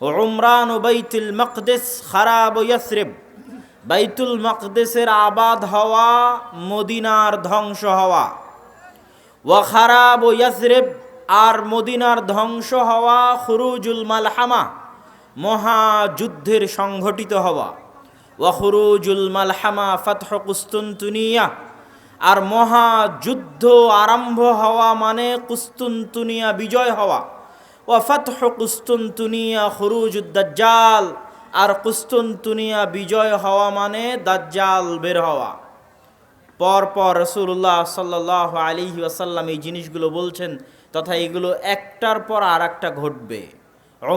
ও বাইতুল মকদেস খারাব ও বাইতুল মকদেসের আবাদ হওয়া মদিনার ধ্বংস হওয়া। ওয়া খারাব ও ইয়াসরিব আর মদিনার ধ্বংস হওয়া খুরুজুল মালহামা মহাযুদ্ধের সংঘটিত হওয়া। ওয়া খুরুজুল মালহামা ফাতহ কুস্তুনতুনিয়া, আর মহাযুদ্ধ আরম্ভ হওয়া মানে কুস্তুনতুনিয়া বিজয় হওয়া। ওয়া ফাতহ কুস্তুনতুনিয়া খুরুজুদ্দাজ্জাল আর কুস্তুনতুনিয়া বিজয় হওয়া মানে দাজ্জাল বের হওয়া। পরপর রসুল্লাহ সাল্লাহ আলী ওয়াসাল্লাম এই জিনিসগুলো বলছেন, তথা এগুলো একটার পর আর একটা ঘটবে ও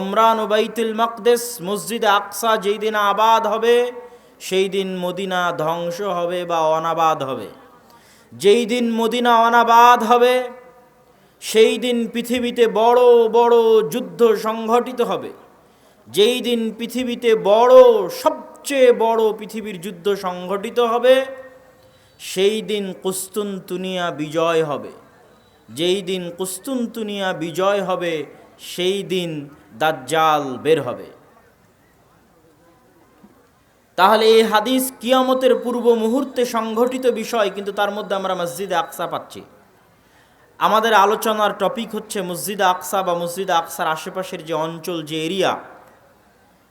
বাইতুল মকদেস, মসজিদ আকসা যেই দিন আবাদ হবে, সেই দিন মদিনা ধ্বংস হবে বা অনাবাদ হবে। যেই দিন মদিনা অনাবাদ হবে সেই দিন পৃথিবীতে বড় বড় যুদ্ধ সংঘটিত হবে। যেই দিন পৃথিবীতে বড়, সবচেয়ে বড় পৃথিবীর যুদ্ধ সংঘটিত হবে, সেই দিন কুস্তুনতুনিয়া বিজয় হবে। যেই দিন কুস্তুনতুনিয়া বিজয় হবে, সেই দিন দাজ্জাল বের হবে। তাহলে এই হাদিস কিয়ামতের পূর্ব মুহূর্তে সংঘটিত বিষয়, কিন্তু তার মধ্যে আমরা মসজিদে আকসা পাচ্ছি। আমাদের আলোচনার টপিক হচ্ছে মসজিদ আকসা বা মসজিদ আকসার আশেপাশের যে অঞ্চল, যে এরিয়া,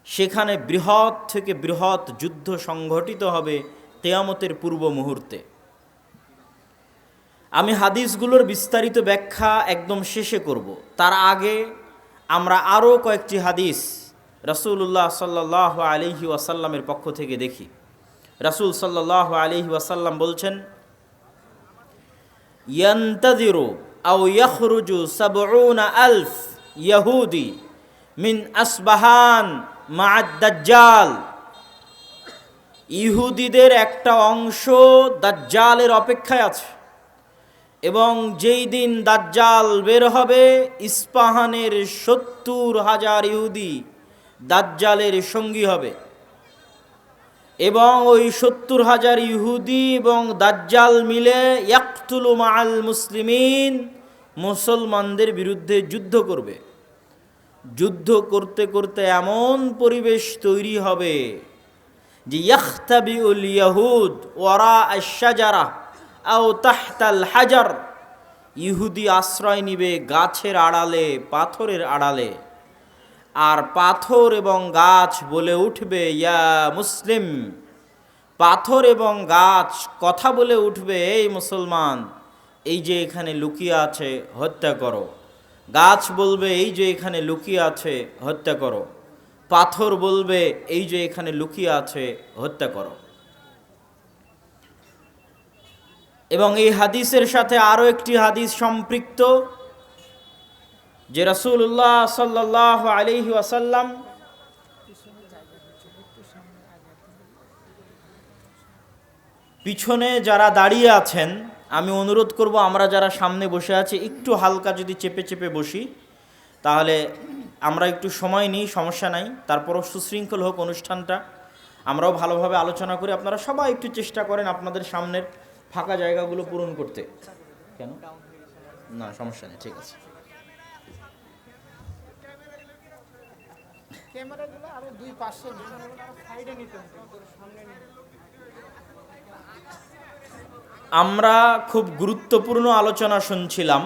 সেখানে বৃহৎ থেকে বৃহৎ যুদ্ধ সংঘটিত হবে কেয়ামতের পূর্ব মুহূর্তে। আমি হাদিসগুলোর বিস্তারিত ব্যাখ্যা একদম শেষে করব। তার আগে আমরা আরও কয়েকটি হাদিস রসুল্লাহ সাল্লাহ আলহি ওয়াসাল্লামের পক্ষ থেকে দেখি। রসুল সাল্লাহ আলহি ওয়াসাল্লাম বলছেন ইয়ান্তাদিরু আও ইয়াখরুজু সাবউনা আলফ ইয়াহুদি মিন আসবাহান মা'আদ-দাজ্জাল ইহুদিদের একটা অংশ দাজ্জালের অপেক্ষায় আছে এবং যেই দিন দাজ্জাল বের হবে, ইস্পাহানের সত্তর হাজার ইহুদি দাজ্জালের সঙ্গী হবে। এবং ওই সত্তর হাজার ইহুদি এবং দাজ্জাল মিলে ইয়াকতুল মাল মুসলিমিন মুসলমানদের বিরুদ্ধে যুদ্ধ করবে। যুদ্ধ করতে করতে এমন পরিবেশ তৈরি হবে যে ইয়াখতাবি উল ইয়াহুদ ওয়ারা আশাজারা আও তাহতাল হাজার ইহুদি আশ্রয় নিবে গাছের আড়ালে, পাথরের আড়ালে। আর পাথর এবং গাছ বলে উঠবে, ইয়া মুসলিম, পাথর এবং গাছ কথা বলে উঠবে, এই মুসলমান, এই যে এখানে লুকিয়ে আছে, হত্যা করো। গাছ বলবে, এই যে এখানে লুকিয়ে আছে, হত্যা করো। পাথর বলবে, এই যে এখানে লুকিয়ে আছে, হত্যা করো। এবং এই হাদিসের সাথে আরও একটি হাদিস সম্পৃক্ত। যে রসুল্লাহ সাল্লাহ আলহি ওয়াসাল্লাম পিছনে যারা দাঁড়িয়ে আছেন, আমি অনুরোধ করব আমরা যারা সামনে বসে আছি, একটু হালকা যদি চেপে চেপে বসি, তাহলে আমরা একটু সময় নিই, সমস্যা নাই। তারপরও সুশৃঙ্খল হোক অনুষ্ঠানটা। আমরাও ভালোভাবে আলোচনা করি। আপনারা সবাই একটু চেষ্টা করেন আপনাদের সামনের ফাঁকা জায়গাগুলো পূরণ করতে। কেন? না, সমস্যা নেই, ঠিক আছে। ক্যামেরাগুলো আরও দুই পাশে সাইডে নিতে আমরা খুব গুরুত্বপূর্ণ আলোচনা শুনছিলাম।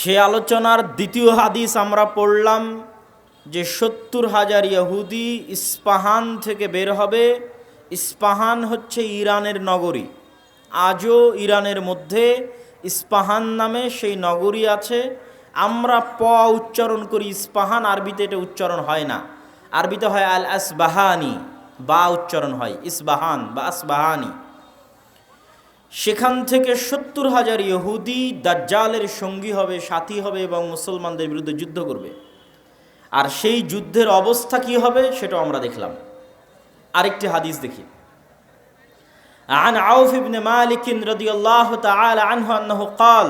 সে আলোচনার দ্বিতীয় হাদিস আমরা পড়লাম যে সত্তর হাজার ইহুদি ইস্পাহান থেকে বের হবে। ইস্পাহান হচ্ছে ইরানের নগরী। আজও ইরানের মধ্যে ইস্পাহান নামে সেই নগরী আছে। আমরা প উচ্চারণ করি ইস্পাহান আরবিতে এটা উচ্চারণ হয় না আরবিতে হয় আল আসবাহানি বা উচ্চারণ হয় ইসবাহান বা আসবাহানি সেখান থেকে সত্তর হাজার ইহুদি দাজ্জালের সঙ্গী হবে সাথী হবে এবং মুসলমানদের বিরুদ্ধে যুদ্ধ করবে আর সেই যুদ্ধের অবস্থা কি হবে সেটাও আমরা দেখলাম আরেকটি হাদিস দেখি عن عوف بن مالك رضي الله تعالى عنه أنه قال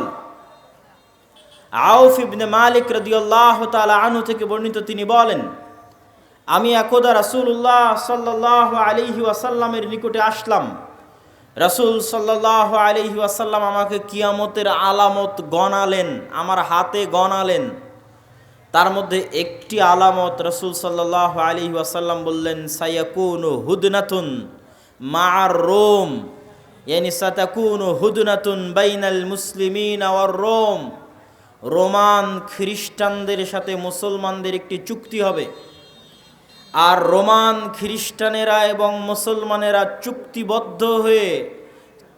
আউফ ইবনে মালিক রদিয়াল্লাহ তালা আনহু থেকে বর্ণিত তিনি বলেন, আমি একদা রাসূলুল্লাহ সাল্লাহ আলিহি ওয়াসাল্লামের নিকটে আসলাম। রাসূল সাল্লাহ আলিহি ওয়াসাল্লাম আমাকে কিয়ামতের আলামত গণালেন, আমার হাতে গণালেন। তার মধ্যে একটি আলামত রসুল সাল্লাহ আলী ওয়াসাল্লাম বললেন সাইয়াকুন হুদনাতুন মার রোম। ইয়ানি সাতাকুন হুদনাতুন বাইনাল মুসলিমিন আওয়ার রোম। রোমান খ্রিস্টানদের সাথে মুসলমানদের একটি চুক্তি হবে। আর রোমান খ্রিস্টানেরা এবং মুসলমানেরা চুক্তিবদ্ধ হয়ে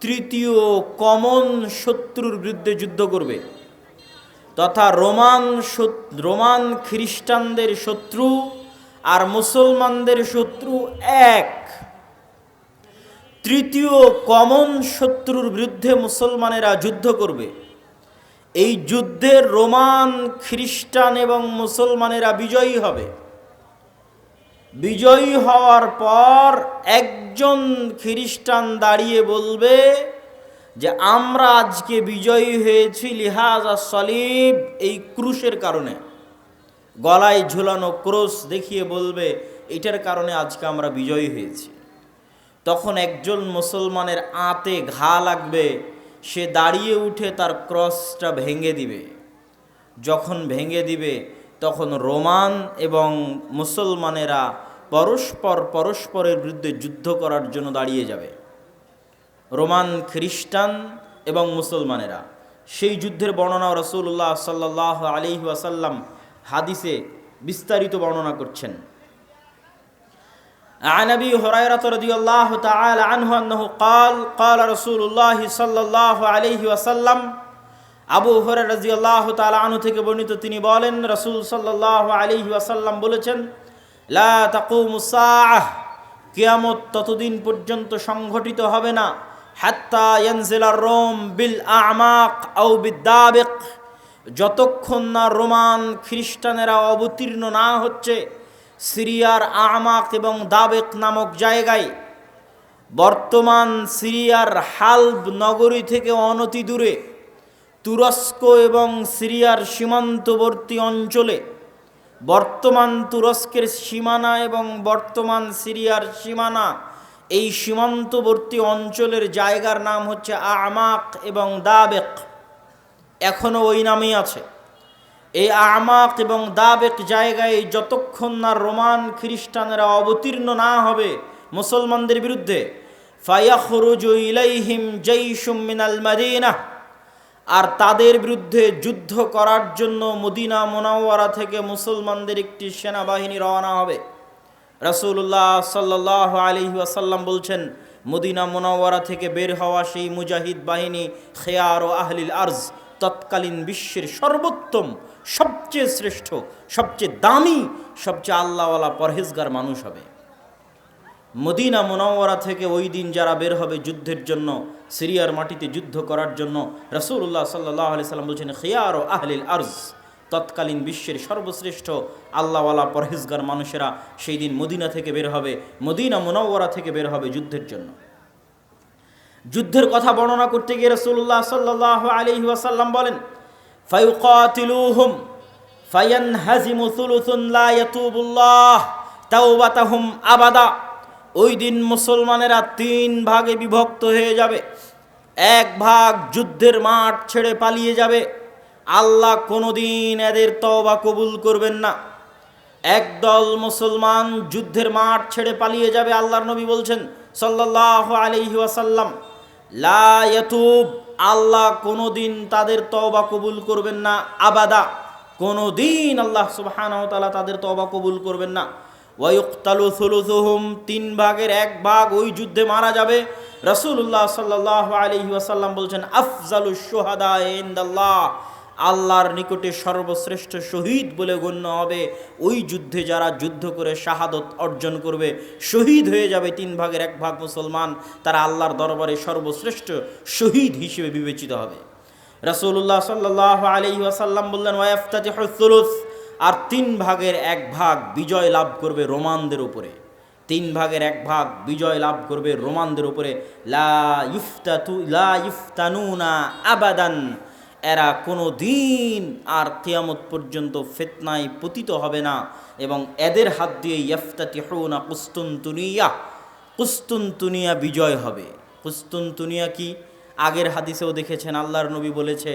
তৃতীয় কমন শত্রুর বিরুদ্ধে যুদ্ধ করবে। তথা রোমান রোমান খ্রিস্টানদের শত্রু আর মুসলমানদের শত্রু এক। তৃতীয় কমন শত্রুর বিরুদ্ধে মুসলমানেরা যুদ্ধ করবে। এই যুদ্ধে রোমান, খ্রিস্টান এবং মুসলমানেরা বিজয়ী হবে। বিজয়ী হওয়ার পর একজন খ্রিস্টান দাঁড়িয়ে বলবে যে, আমরা আজকে বিজয়ী হয়েছি লিহাজ আর সলিব এই ক্রুশের কারণে। গলায় ঝুলানো ক্রোশ দেখিয়ে বলবে, এটার কারণে আজকে আমরা বিজয়ী হয়েছি। তখন একজন মুসলমানের আঁতে ঘা লাগবে। সে দাঁড়িয়ে উঠে তার ক্রসটা ভেঙে দিবে। যখন ভেঙে দিবে, তখন রোমান এবং মুসলমানেরা পরস্পর পরস্পরের বিরুদ্ধে যুদ্ধ করার জন্য দাঁড়িয়ে যাবে। রোমান খ্রিস্টান এবং মুসলমানেরা। সেই যুদ্ধের বর্ণনা রসুল্লাহ সাল্লাহ আলি ওয়াসাল্লাম হাদিসে বিস্তারিত বর্ণনা করছেন। عن ابي هريره رضي الله تعالى عنه انه قال قال رسول الله صلى الله عليه وسلم আবু হরাইরা রাদিয়াল্লাহু তাআলা আনহু থেকে বর্ণিত তিনি বলেন রাসূল সাল্লাল্লাহু আলাইহি ওয়াসাল্লাম বলেছেন লা তাকুমু সাআহ কিয়ামত ততদিন পর্যন্ত সংঘটিত হবে না হাত্তা ইয়ানজিলা রোম বিল আমাক আও বিদাবিক যতক্ষণ না রোমান খ্রিস্টানেরা অবতীর্ণ না হচ্ছে সিরিয়ার আমাক এবং দাবেক নামক জায়গায় বর্তমান সিরিয়ার হালব নগরী থেকে অনতি দূরে তুরস্ক এবং সিরিয়ার সীমান্তবর্তী অঞ্চলে বর্তমান তুরস্কের সীমানা এবং বর্তমান সিরিয়ার সীমানা এই সীমান্তবর্তী অঞ্চলের জায়গার নাম হচ্ছে আমাক এবং দাবেক। এখনও ওই নামেই আছে। এই আমাক এবং দাবেক জায়গায় যতক্ষণ না রোমান খ্রিস্টানেরা অবতীর্ণ না হবে মুসলমানদের বিরুদ্ধে আর তাদের বিরুদ্ধে যুদ্ধ করার জন্য মদিনা মোনাওয়ারা থেকে মুসলমানদের একটি সেনাবাহিনী রওনা হবে। রাসূলুল্লাহ সাল্লাহ আলী ওয়াসাল্লাম বলছেন, মদিনা মোনাওয়ারা থেকে বের হওয়া সেই মুজাহিদ বাহিনী খেয়ার ও আহলিল আর্জ তৎকালীন বিশ্বের সর্বোত্তম সবচেয়ে শ্রেষ্ঠ, সবচেয়ে দামি, সবচেয়ে আল্লাহওয়ালা পরহেজগার মানুষ হবে। মদিনা মোনাওয়ারা থেকে ওই দিন যারা বের হবে যুদ্ধের জন্য, সিরিয়ার মাটিতে যুদ্ধ করার জন্য রসুল্লাহ সাল্লাহ আলি সাল্লাম বলছেন, খেয়ার ও আহলিল আরজ। তৎকালীন বিশ্বের সর্বশ্রেষ্ঠ আল্লাহওয়ালা পরহেজগার মানুষেরা সেই দিন মদিনা থেকে বের হবে, মদিনা মোনাওয়ারা থেকে বের হবে যুদ্ধের জন্য। যুদ্ধের কথা বর্ণনা করতে গিয়ে রসুল্লাহ সাল্লাহ আলী ওয়াসাল্লাম বলেন ফাইকাতিলুহুম ফায়ানহাজিমু সুলুসুন লা ইয়াতুবুল্লাহ তাওবাতাহুম আবাদা। ওই দিন মুসলমানেরা তিন ভাগে বিভক্ত হয়ে যাবে। এক ভাগ যুদ্ধের মাঠ ছেড়ে পালিয়ে যাবে। আল্লাহ কোনোদিন এদের তওবা কবুল করবেন না। একদল মুসলমান যুদ্ধের মাঠ ছেড়ে পালিয়ে যাবে, আল্লাহর নবী বলছেন সাল্লাল্লাহু আলাইহি ওয়াসাল্লাম। লা আল্লাহ আল্লাহ কোনোদিন তাদের তওবা কবুল করবেন না, আবাদা। কোনোদিন আল্লাহ সুবহানাহু ওয়া তাআলা তাদের তওবা কবুল করবেন না। ওয়ায়ুক্তালু সুলুসুহুম, তিন ভাগের এক ভাগ ওই যুদ্ধে মারা যাবে। রাসূলুল্লাহ সাল্লাল্লাহু আলাইহি ওয়াসাল্লাম বলছেন, আফজালুশ শুহাদা ইনদাল্লাহ। আল্লাহর নিকটে সর্বশ্রেষ্ঠ শহীদ বলে গণ্য হবে। ওই যুদ্ধে যারা যুদ্ধ করে শাহাদত অর্জন করবে, শহীদ হয়ে যাবে তিন ভাগের এক ভাগ মুসলমান, তারা আল্লাহর দরবারে সর্বশ্রেষ্ঠ শহীদ হিসেবে বিবেচিত হবে। রাসূলুল্লাহ সাল্লাহ আলহি আসাল্লাম বললেন ওয়াফতাতি হসুলুস আর তিন ভাগের এক ভাগ বিজয় লাভ করবে রোমানদের উপরে। তিন ভাগের এক ভাগ বিজয় লাভ করবে রোমানদের উপরে। লা ইফতাতু, লা ইফতানুনা আবাদান। এরা কোনো দিন আর কিয়ামত পর্যন্ত ফেতনায় পতিত হবে না এবং এদের হাত দিয়ে ইফতাতি হৌনা কুস্তুনতুনিয়া কুস্তুনতুনিয়া বিজয় হবে। কুস্তুনতুনিয়া কি? আগের হাদিসেও দেখেছেন, আল্লাহর নবী বলেছে,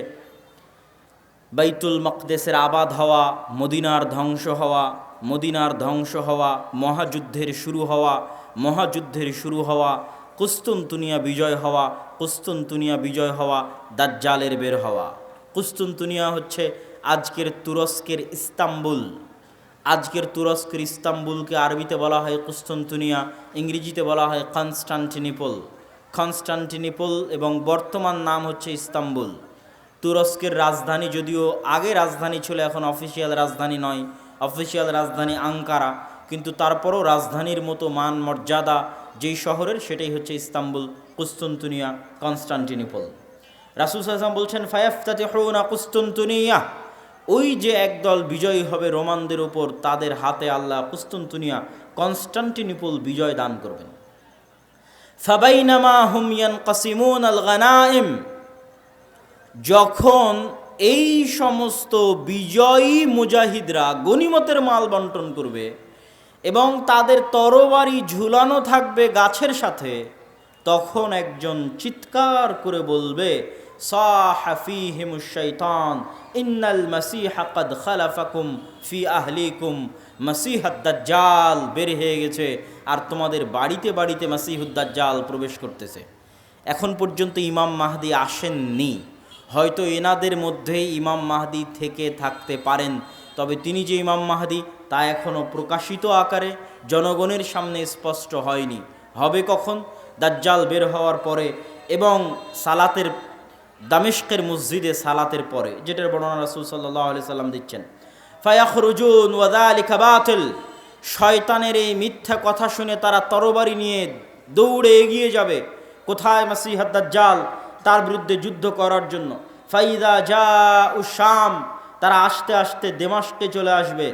বাইতুল মকদেশের আবাদ হওয়া, মদিনার ধ্বংস হওয়া, মদিনার ধ্বংস হওয়া, মহাযুদ্ধের শুরু হওয়া, মহাযুদ্ধের শুরু হওয়া, কুস্তুনতুনিয়া বিজয় হওয়া, কুস্তুনতুনিয়া বিজয় হওয়া, দাজ্জালের বের হওয়া। কুস্তুনতুনিয়া হচ্ছে আজকের তুরস্কের ইস্তাম্বুল। আজকের তুরস্কের ইস্তাম্বুলকে আরবিতে বলা হয় কুস্তন্তুনিয়া, ইংরেজিতে বলা হয় কনস্টান্টিনিপল। কনস্টান্টিনিপল এবং বর্তমান নাম হচ্ছে ইস্তাম্বুল। তুরস্কের রাজধানী যদিও আগে রাজধানী ছিল, এখন অফিসিয়াল রাজধানী নয়। অফিসিয়াল রাজধানী আঙ্কারা, কিন্তু তারপরও রাজধানীর মতো মান মর্যাদা যেই শহরের, সেটাই হচ্ছে ইস্তাম্বুল, কুস্তন্তুনিয়া, কনস্টান্টিনিপল। রাসুল সাল্লাম বলছেন ফায়াফতাতে হৌনা কুস্তন্তুনিয়া ওই যে একদল বিজয়ী হবে রোমানদের ওপর তাদের হাতে আল্লাহ কুস্তন্তুনিয়া কনস্টান্টিনিপল বিজয় দান করবেন। ফাবাইনামা হুমিয়ান কাসিমুন আল গানাইম যখন এই সমস্ত বিজয়ী মুজাহিদরা গনিমতের মাল বন্টন করবে এবং তাদের তরবারি ঝুলানো থাকবে গাছের সাথে, তখন একজন চিৎকার করে বলবে সাহাফিহিম শৈতান ইন্নাল মাসিহা কদ খালাফাকুম ফি আহলিকুম। মাসিহাদ দাজ্জাল বের হয়ে গেছে, আর তোমাদের বাড়িতে বাড়িতে মাসিহুদ দাজ্জাল প্রবেশ করতেছে। এখন পর্যন্ত ইমাম মাহদি আসেননি। হয়তো এনাদের মধ্যেই ইমাম মাহদি থেকে থাকতে পারেন, তবে তিনি যে ইমাম মাহদি, তা এখনও প্রকাশিত আকারে জনগণের সামনে স্পষ্ট হয়নি। হবে কখন? দাজ্জাল বের হওয়ার পরে এবং সালাতের দামেশকের মসজিদে সালাতের পরে, যেটার বর্ণনা রাসুল সাল্লাহ সাল্লাম দিচ্ছেন, ফায়াখরুজুন বাতিল, শয়তানের এই মিথ্যা কথা শুনে তারা তরবারি নিয়ে দৌড়ে এগিয়ে যাবে, কোথায় মাসিহাদ জাল তার বিরুদ্ধে যুদ্ধ করার জন্য। ফাইদা জা শাম, তারা আস্তে আস্তে দেমাস্কে চলে আসবে।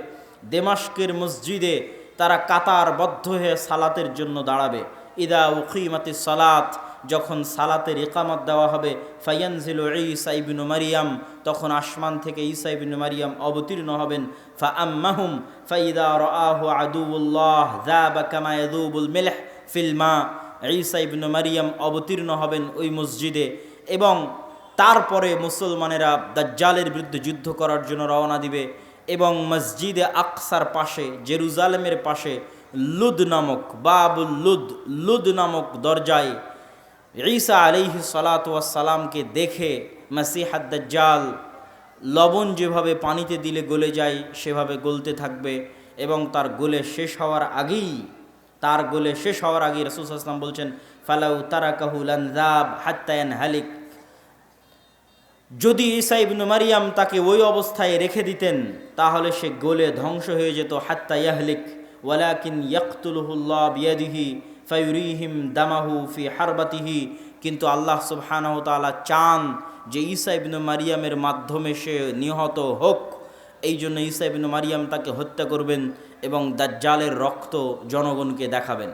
দেমাস্কের মসজিদে তারা কাতারবদ্ধ হয়ে সালাতের জন্য দাঁড়াবে। ইদা উকিমাতি সালাত যখন সালাতের একামত দেওয়া হবে, ফাইয়ানজিল ঈসা ইবনু মারিয়াম, তখন আসমান থেকে ঈসা ইবনু মারিয়াম অবতীর্ণ হবেন। ফা আম্মাহুম ফাইদা রাহু আদুউল্লাহ যাবা কামা ইয়াদুবুল মিলহ ফিল মা। মারিয়াম অবতীর্ণ হবেন ওই মসজিদে এবং তারপরে মুসলমানেরা দাজ্জালের বিরুদ্ধে যুদ্ধ করার জন্য রওনা দিবে এবং মসজিদে আকসার পাশে, জেরুজালেমের পাশে লুদ নামক, বাবুল লুদ লুদ নামক দরজায় ঈসা আলিহি সালাতামকে দেখে মাসিহাদ দাজ্জাল লবণ যেভাবে পানিতে দিলে গলে যায়, সেভাবে গলতে থাকবে এবং তার গোলে শেষ হওয়ার আগেই, তার গোলে শেষ হওয়ার আগেই রসুল আসলাম বলছেন, ফালাউ তারাকাহুল আনজাব হাত্তায়ান হালিক যদি ঈসা ইবনু মারিয়াম তাকে ওই অবস্থায় রেখে দিতেন, তাহলে সে গোলে ধ্বংস হয়ে যেত, হাত্তা ইয়াহলিক, ওয়ালাকিন ইয়াকতুলহুল্লাহ বিয়াদিহি। ফায়ুরিহিম দামাহু ফি হারবাতিহি। কিন্তু আল্লাহ সুবহানাহ তাআলা চান যে ঈসা ইবনু মারিয়ামের মাধ্যমে সে নিহত হোক। এই জন্য ঈসা ইবনু মারিয়াম তাকে হত্যা করবেন এবং দাজ্জালের রক্ত জনগণকে দেখাবেন।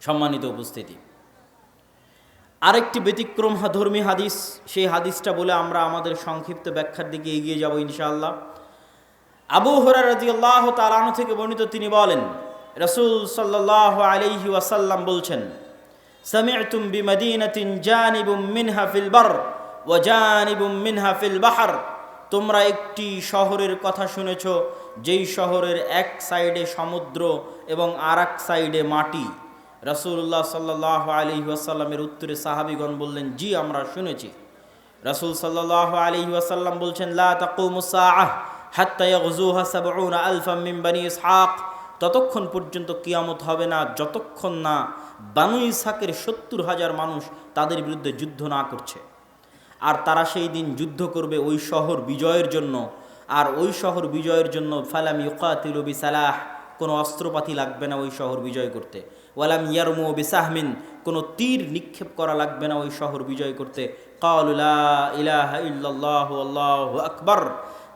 সম্মানিত উপস্থিতি। আরেকটি ব্যতিক্রম ধর্মী হাদিস, সেই হাদিসটা বলে আমরা আমাদের সংক্ষিপ্ত ব্যাখ্যার দিকে এগিয়ে যাব ইনশাআল্লাহ। আবু হরা রাজি আল্লাহ তালানো থেকে বর্ণিত তিনি বলেন রসুল সাল্লাহ আলাইহি ওয়াসাল্লাম বলছেন, সামি'তুম বিমাদিনাতিন জানিবুম মিনহা ফিল বার ওয়া জানিবুম মিনহা ফিল বাহার। তোমরা একটি শহরের কথা শুনেছ, যেই শহরের এক সাইডে সমুদ্র এবং আর সাইডে মাটি। রাসূলুল্লাহ সাল্লাহ আলী ওয়াসাল্লামের উত্তরে সাহাবিগণ বললেন, জি, আমরা শুনেছি। রাসূল সাল্লাহ আলী ওয়াসাল্লাম বলছেন, লা তাকুমুস সাআহ হাত্তা ইয়াগজুহা সাবউনা আলফাম মিন বানি ইসহাক। ততক্ষণ পর্যন্ত কিয়ামত হবে না, যতক্ষণ না বানু ইসহাকের সত্তর হাজার মানুষ তাদের বিরুদ্ধে যুদ্ধ না করছে। আর তারা সেই দিন যুদ্ধ করবে ওই শহর বিজয়ের জন্য। আর ওই শহর বিজয়ের জন্য ফালাম ইউকাতিল সালাহ কোনো অস্ত্রপাতি লাগবে না ওই শহর বিজয় করতে। ওয়ালাম ইয়ারমু বিসাহমিন, কোনো তীর নিক্ষেপ করা লাগবে না ওই শহর বিজয় করতে। কাউলা ইলাহ আল্লাহু আকবার।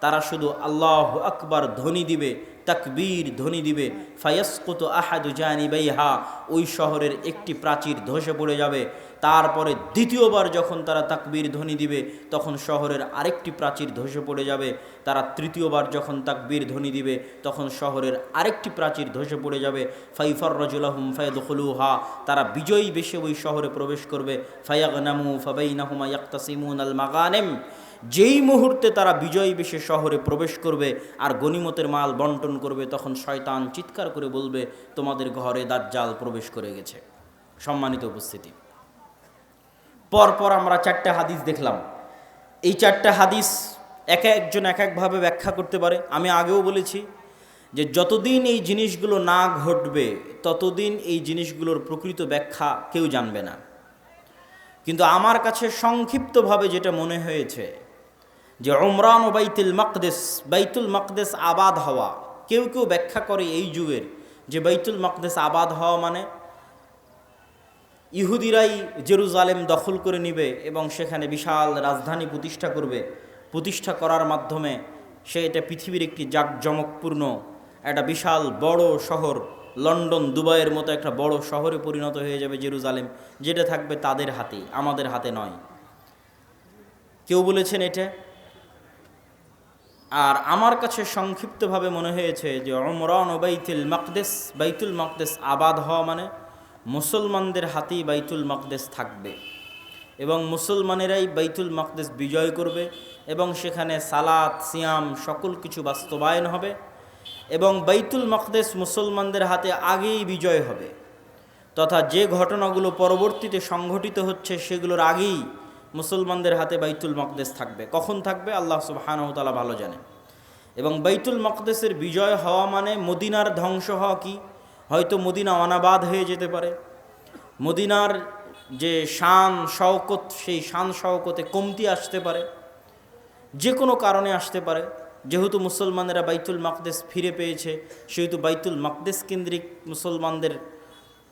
তারা শুধু আল্লাহ আকবার ধ্বনি দিবে, তাকবীর ধ্বনি দিবে, ফায়াসকুত আহাদু জানিবাইহা, ওই শহরের একটি প্রাচীর ধসে পড়ে যাবে। তারপরে দ্বিতীয়বার যখন তারা তাকবীর ধ্বনি দিবে, তখন শহরের আরেকটি প্রাচীর ধসে পড়ে যাবে। তারা তৃতীয়বার যখন তাকবীর ধ্বনি দিবে, তখন শহরের আরেকটি প্রাচীর ধসে পড়ে যাবে। ফাইফর রজুলাহুম ফায়দুলুহা তারা বিজয়ী বেশে ওই শহরে প্রবেশ করবে। ফায়াগনামু ফাবাইনাহুমা ইয়াক্তাসিমুন আল মাগানেম যেই মুহূর্তে তারা বিজয়ী বেশে শহরে প্রবেশ করবে আর গনিমতের মাল বন্টন করবে, তখন শয়তান চিৎকার করে বলবে, তোমাদের ঘরে দাজ্জাল প্রবেশ করে গেছে। সম্মানিত উপস্থিতি। পরপর আমরা চারটে হাদিস দেখলাম। এই চারটে হাদিস এক একজন এক একভাবে ব্যাখ্যা করতে পারে। আমি আগেও বলেছি যে যতদিন এই জিনিসগুলো না ঘটবে, ততদিন এই জিনিসগুলোর প্রকৃত ব্যাখ্যা কেউ জানবে না। কিন্তু আমার কাছে সংক্ষিপ্তভাবে যেটা মনে হয়েছে যে ওমরান ও বাইতুল মকদেস বাইতুল মকদেস আবাদ হওয়া, কেউ কেউ ব্যাখ্যা করে এই যুগের যে বাইতুল মকদেস আবাদ হওয়া মানে ইহুদিরাই জেরুজালেম দখল করে নিবে এবং সেখানে বিশাল রাজধানী প্রতিষ্ঠা করবে। প্রতিষ্ঠা করার মাধ্যমে সে এটা পৃথিবীর একটি জাঁকজমকপূর্ণ, একটা বিশাল বড় শহর, লন্ডন, দুবাইয়ের মতো একটা বড় শহরে পরিণত হয়ে যাবে জেরুজালেম, যেটা থাকবে তাদের হাতে, আমাদের হাতে নয়। কেউ বলেছেন এটা? আর আমার কাছে সংক্ষিপ্তভাবে মনে হয়েছে যে অমরান ও বাইতুল মকদেস বাইতুল মকদেস আবাদ হওয়া মানে মুসলমানদের হাতেই বাইতুল মকদেস থাকবে। এবং মুসলমানেরাই বাইতুল মকদেস বিজয় করবে এবং সেখানে সালাত, সিয়াম সকল কিছু বাস্তবায়ন হবে এবং বাইতুল মকদেস মুসলমানদের হাতে আগেই বিজয় হবে। তথা যে ঘটনাগুলো পরবর্তীতে সংঘটিত হচ্ছে সেগুলোর আগেই মুসলমানদের হাতে বাইতুল মকদেস থাকবে। কখন থাকবে? আল্লাহ সুবাহানহতালা ভালো জানে। এবং বাইতুল মকদেসের বিজয় হওয়া মানে মদিনার ধ্বংস হওয়া কি? হয়তো মদিনা অনাবাদ হয়ে যেতে পারে। মদিনার যে শান শওকত, সেই শান শওকতে কমতি আসতে পারে। যে কোনো কারণে আসতে পারে। যেহেতু মুসলমানেরা বাইতুল মাকদেস ফিরে পেয়েছে, সেহেতু বাইতুল মাকদেস কেন্দ্রিক মুসলমানদের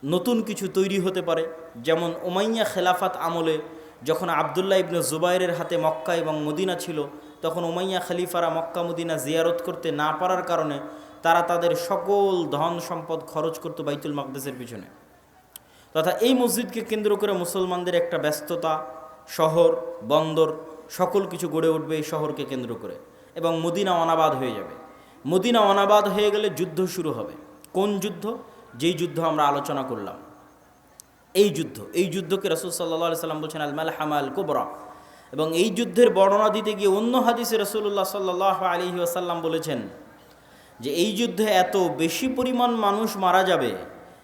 নতুন কিছু তৈরি হতে পারে। যেমন ওমাইয়া খেলাফাত আমলে যখন আবদুল্লাহ ইবনে জুবাইরের হাতে মক্কা এবং মদিনা ছিল, তখন উমাইয়া খলিফারা মক্কা মদিনা জিয়ারত করতে না পারার কারণে তারা তাদের সকল ধন সম্পদ খরচ করতো বাইতুল মাকদেসের পিছনে। তথা এই মসজিদকে কেন্দ্র করে মুসলমানদের একটা ব্যস্ততা, শহর, বন্দর, সকল কিছু গড়ে উঠবে এই শহরকে কেন্দ্র করে এবং মদিনা অনাবাদ হয়ে যাবে। মদিনা অনাবাদ হয়ে গেলে যুদ্ধ শুরু হবে। কোন যুদ্ধ? যেই যুদ্ধ আমরা আলোচনা করলাম। এই যুদ্ধ, এই যুদ্ধকে রসুল সাল্লা সাল্লাম বলছেন আলমাল হামাল কোবরা। এবং এই যুদ্ধের বর্ণনা দিতে গিয়ে অন্য হাদিসে রসুল্লাহ সাল্লাহ আলী আসাল্লাম বলেছেন যে এই যুদ্ধে এত বেশি পরিমাণ মানুষ মারা যাবে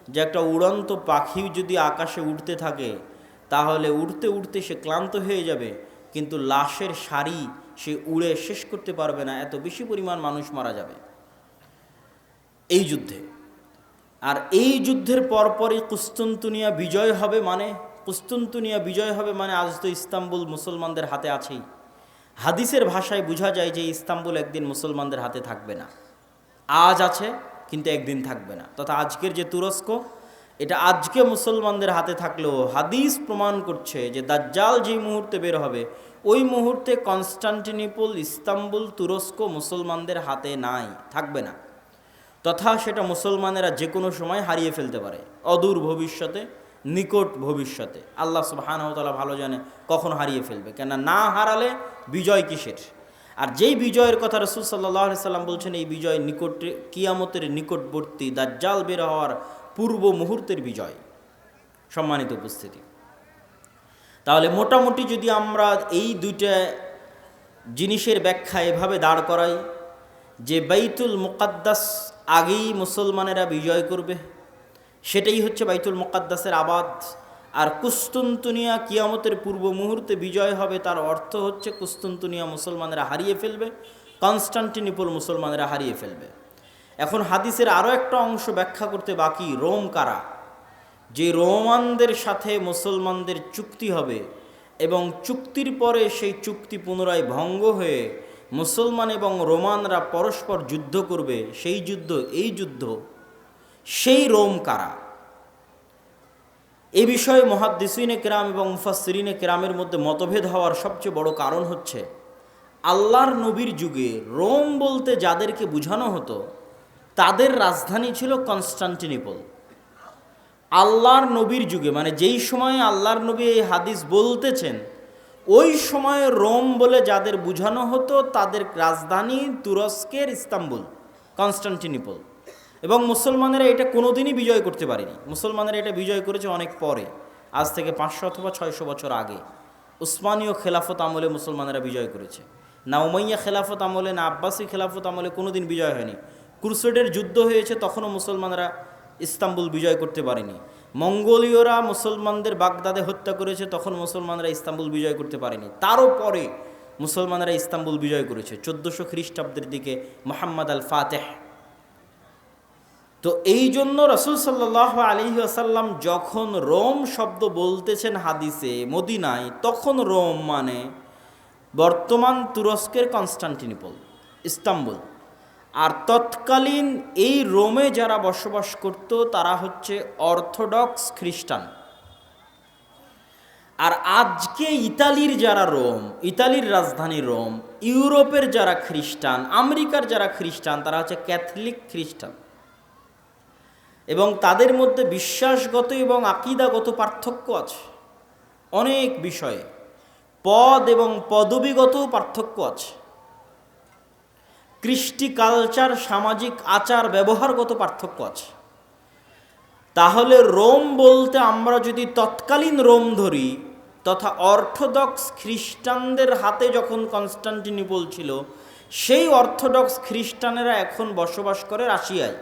যে একটা উড়ন্ত পাখি যদি আকাশে উঠতে থাকে, তাহলে উড়তে উড়তে সে ক্লান্ত হয়ে যাবে, কিন্তু লাশের সারি সে উড়ে শেষ করতে পারবে না, এত বেশি পরিমাণ মানুষ মারা যাবে। এই যুদ্ধে আর এই যুদ্ধের পরপরই কুস্তন্তুনিয়া বিজয় হবে মানে কুস্তন্তুনিয়া বিজয় হবে মানে আজ তো ইস্তাম্বুল মুসলমানদের হাতে আছেই। হাদিসের ভাষায় বোঝা যায় যে ইস্তাম্বুল একদিন মুসলমানদের হাতে থাকবে না। আজ আছে, কিন্তু একদিন থাকবে না। তথা আজকের যে তুরস্ক, এটা আজকে মুসলমানদের হাতে থাকলেও হাদিস প্রমাণ করছে যে দাজ্জাল যেই মুহূর্তে বের হবে, ওই মুহূর্তে কনস্টান্টিনিপল, ইস্তাম্বুল, তুরস্ক মুসলমানদের হাতে নাই, থাকবে না। তথা সেটা মুসলমানেরা যে কোনো সময় হারিয়ে ফেলতে পারে। অদূর ভবিষ্যতে, নিকট ভবিষ্যতে। আল্লাহ সুবাহানহতালা ভালো জানে কখন হারিয়ে ফেলবে। কেন না হারালে বিজয় কিসের? আর যেই বিজয়ের কথা রসুল সাল্লাহ সাল্লাম বলছেন, এই বিজয় নিকট, কিয়ামতের নিকটবর্তী দাজ্জাল বের হওয়ার পূর্ব মুহূর্তের বিজয়। সম্মানিত উপস্থিতি। তাহলে মোটামুটি যদি আমরা এই দুইটা জিনিসের ব্যাখ্যা এভাবে দাঁড় করাই, যে বাইতুল মুকাদ্দাস আগেই মুসলমানেরা বিজয় করবে। সেটাই হচ্ছে বাইতুল মুকাদ্দাসের আবাদ। আর কুস্তুন্তুনিয়া কিয়ামতের পূর্ব মুহূর্তে বিজয় হবে, তার অর্থ হচ্ছে কুস্তুন্তুনিয়া মুসলমানেরা হারিয়ে ফেলবে, কনস্টান্টিনিপল মুসলমানেরা হারিয়ে ফেলবে। এখন হাদিসের আরও একটা অংশ ব্যাখ্যা করতে বাকি, রোম কারা? যে রোমানদের সাথে মুসলমানদের চুক্তি হবে এবং চুক্তির পরে সেই চুক্তি পুনরায় ভঙ্গ হয়ে মুসলমান এবং রোমানরা পরস্পর যুদ্ধ করবে, সেই যুদ্ধ, এই যুদ্ধ, সেই রোম কারা? এ বিষয়ে মহাদ্দিসিনে কেরাম এবং মুফাসরিনে কেরামের মধ্যে মতভেদ হওয়ার সবচেয়ে বড় কারণ হচ্ছে, আল্লাহর নবীর যুগে রোম বলতে যাদেরকে বোঝানো হতো, তাদের রাজধানী ছিল কনস্টান্টিনিপল। আল্লাহর নবীর যুগে মানে যেই সময়ে আল্লাহর নবী এই হাদিস বলতেছেন ওই সময়ে রোম বলে যাদের বোঝানো হতো তাদের রাজধানী তুরস্কের ইস্তাম্বুল, কনস্টান্টিনিপল। এবং মুসলমানেরা এটা কোনোদিনই বিজয় করতে পারেনি। মুসলমানেরা এটা বিজয় করেছে অনেক পরে, আজ থেকে পাঁচশো অথবা ছয়শো বছর আগে। উসমানীয় খেলাফত আমলে মুসলমানেরা বিজয় করেছে। না উমাইয়া খেলাফত আমলে, না আব্বাসী খেলাফত আমলে কোনোদিন বিজয় হয়নি। ক্রুসেডের যুদ্ধ হয়েছে, তখনও মুসলমানরা ইস্তাম্বুল বিজয় করতে পারেনি। মঙ্গোলীয়রা মুসলমানদের বাগদাদে হত্যা করেছে, তখন মুসলমানরা ইস্তাম্বুল বিজয় করতে পারেনি। তারও পরে মুসলমানরা ইস্তাম্বুল বিজয় করেছে, চোদ্দোশো খ্রিস্টাব্দের দিকে মোহাম্মদ আল ফাতেহ তো এই জন্য রসুল সাল্লাহ আলী আসাল্লাম যখন রোম শব্দ বলতেছেন হাদিসে, মদিনায়, তখন রোম মানে বর্তমান তুরস্কের কনস্টান্টিনিপল, ইস্তাম্বুল। আর তৎকালীন এই রোমে যারা বসবাস করত, তারা হচ্ছে অর্থোডক্স খ্রিস্টান। আর আজকে ইতালির যারা রোম, ইতালির রাজধানী রোম, ইউরোপের যারা খ্রিস্টান, আমেরিকার যারা খ্রিস্টান, তারা হচ্ছে ক্যাথলিক খ্রিস্টান। এবং তাদের মধ্যে বিশ্বাসগত এবং আকিদাগত পার্থক্য আছে। অনেক বিষয়ে। পদ এবং পদবিগত পার্থক্য আছে। কৃষ্টি কালচার, সামাজিক আচার, ব্যবহারগত পার্থক্য আছে। তাহলে রোম বলতে আমরা যদি তৎকালীন রোম ধরি, তথা অর্থোডক্স খ্রিস্টানদের হাতে যখন কনস্টান্টিনিপল ছিল, সেই অর্থোডক্স খ্রিস্টানেরা এখন বসবাস করে রাশিয়ায়।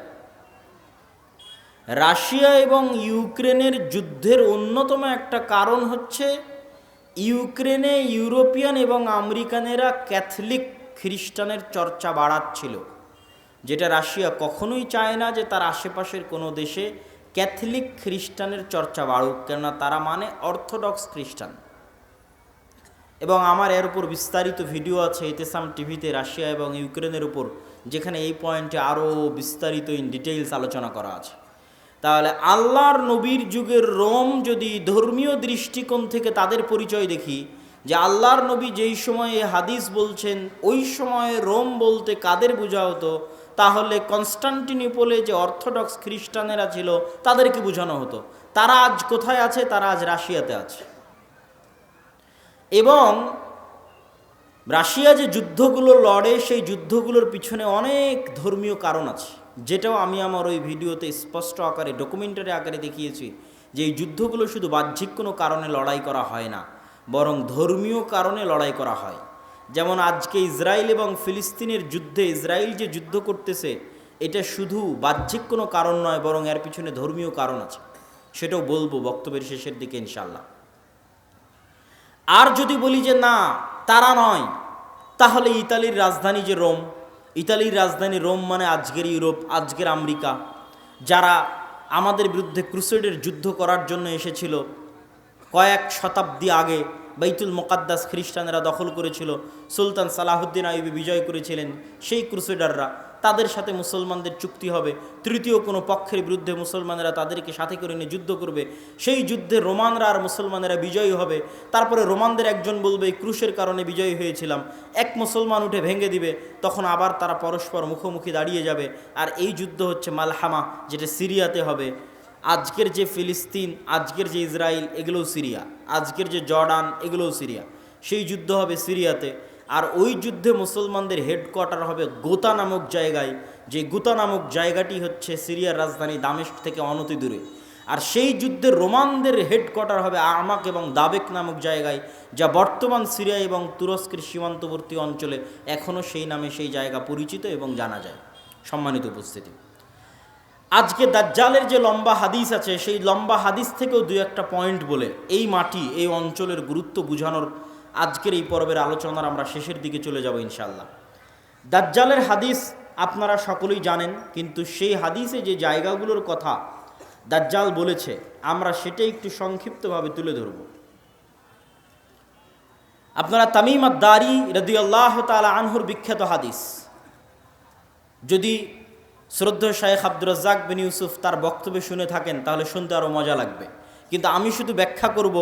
রাশিয়া এবং ইউক্রেনের যুদ্ধের অন্যতম একটা কারণ হচ্ছে, ইউক্রেনে ইউরোপিয়ান এবং আমেরিকানেরা ক্যাথলিক খ্রিস্টানের চর্চা বাড়াচ্ছিল, যেটা রাশিয়া কখনোই চায় না যে তার আশেপাশের কোনো দেশে ক্যাথলিক খ্রিস্টানের চর্চা বাড়ুক, কেননা তারা মানে অর্থোডক্স খ্রিস্টান। এবং আমার এর উপর বিস্তারিত ভিডিও আছে ইতেসাম টিভিতে রাশিয়া এবং ইউক্রেনের উপর, যেখানে এই পয়েন্টে আরও বিস্তারিত ইন ডিটেইলস আলোচনা করা আছে। তাহলে আল্লাহর নবীর যুগের রোম যদি ধর্মীয় দৃষ্টিকোণ থেকে তাদের পরিচয় দেখি যে আল্লাহর নবী যেই সময়ে হাদিস বলছেন, ওই সময়ে রোম বলতে কাদের বোঝা হতো? তাহলে কনস্টান্টিনিপোলে যে অর্থোডক্স খ্রিস্টানেরা ছিল, তাদেরকে বোঝানো হতো। তারা আজ কোথায় আছে? তারা আজ রাশিয়াতে আছে। এবং রাশিয়া যে যুদ্ধগুলো লড়ে, সেই যুদ্ধগুলোর পিছনে অনেক ধর্মীয় কারণ আছে। যেটাও আমি আমার ওই ভিডিওতে স্পষ্ট আকারে ডকুমেন্টারি আকারে দেখিয়েছি যে এই যুদ্ধগুলো শুধু বাহ্যিক কোনো কারণে লড়াই করা হয় না। বরং ধর্মীয় কারণে লড়াই করা হয়। যেমন আজকে ইসরায়েল এবং ফিলিস্তিনের যুদ্ধে ইসরায়েল যে যুদ্ধ করতেছে, এটা শুধু বাহ্যিক কোনো কারণ নয়, বরং এর পিছনে ধর্মীয় কারণ আছে। সেটাও বলব বক্তব্যের শেষের দিকে ইনশাল্লাহ আর যদি বলি যে না, তারা নয়, তাহলে ইতালির রাজধানী যে রোম, ইতালির রাজধানী রোম মানে আজকের ইউরোপ, আজকের আমেরিকা, যারা আমাদের বিরুদ্ধে ক্রুসেডের যুদ্ধ করার জন্য এসেছিল কয়েক শতাব্দী আগে বাইতুল মোকাদ্দাস খ্রিস্টানেরা দখল করেছিল। সুলতান সালাহুদ্দিন আইবি বিজয় করেছিলেন সেই ক্রুসেডাররা। তাদের সাথে মুসলমানদের চুক্তি হবে। তৃতীয় কোনো পক্ষের বিরুদ্ধে মুসলমানেরা তাদেরকে সাথে করে নিয়ে যুদ্ধ করবে। সেই যুদ্ধে রোমানরা আর মুসলমানেরা বিজয়ী হবে। তারপরে রোমানদের একজন বলবে, এই ক্রুশের কারণে বিজয়ী হয়েছিলাম। এক মুসলমান উঠে ভেঙে দিবে। তখন আবার তারা পরস্পর মুখোমুখি দাঁড়িয়ে যাবে। আর এই যুদ্ধ হচ্ছে মালহামা, যেটা সিরিয়াতে হবে। আজকের যে ফিলিস্তিন, আজকের যে ইসরায়েল এগুলোও সিরিয়া। আজকের যে জর্ডান, এগুলোও সিরিয়া। সেই যুদ্ধ হবে সিরিয়াতে। আর ওই যুদ্ধে মুসলমানদের হেডকোয়ার্টার হবে গোতা নামক জায়গায়, যে গোতা নামক জায়গাটি হচ্ছে সিরিয়ার রাজধানী দামেস্ক থেকে অনতি দূরে। আর সেই যুদ্ধে রোমানদের হেডকোয়ার্টার হবে আমাক এবং দাবেক নামক জায়গায়, যা বর্তমান সিরিয়া এবং তুরস্কের সীমান্তবর্তী অঞ্চলে এখনও সেই নামে সেই জায়গা পরিচিত এবং জানা যায়। সম্মানিত উপস্থিতি। আজকে দাজ্জালের যে লম্বা হাদিস আছে, সেই লম্বা হাদিস থেকেও দু একটা পয়েন্ট বলে, এই মাটি, এই অঞ্চলের গুরুত্ব বোঝানোর আজকের এই পর্বের আলোচনার আমরা শেষের দিকে চলে যাব ইনশাল্লাহ দাজ্জালের হাদিস আপনারা সকলেই জানেন, কিন্তু সেই হাদিসে যে জায়গাগুলোর কথা দাজ্জাল বলেছে, আমরা সেটাই একটু সংক্ষিপ্তভাবে তুলে ধরব। আপনারা তামিম আদারি আল্লাহ তালা আনহুর বিখ্যাত হাদিস, যদি শ্রদ্ধেয় শাহেখ আব্দুর রাজ্জাক বিন ইউসুফ তার বক্তব্য শুনে থাকেন, তাহলে শুনতে আরও মজা লাগবে। কিন্তু আমি শুধু ব্যাখ্যা করব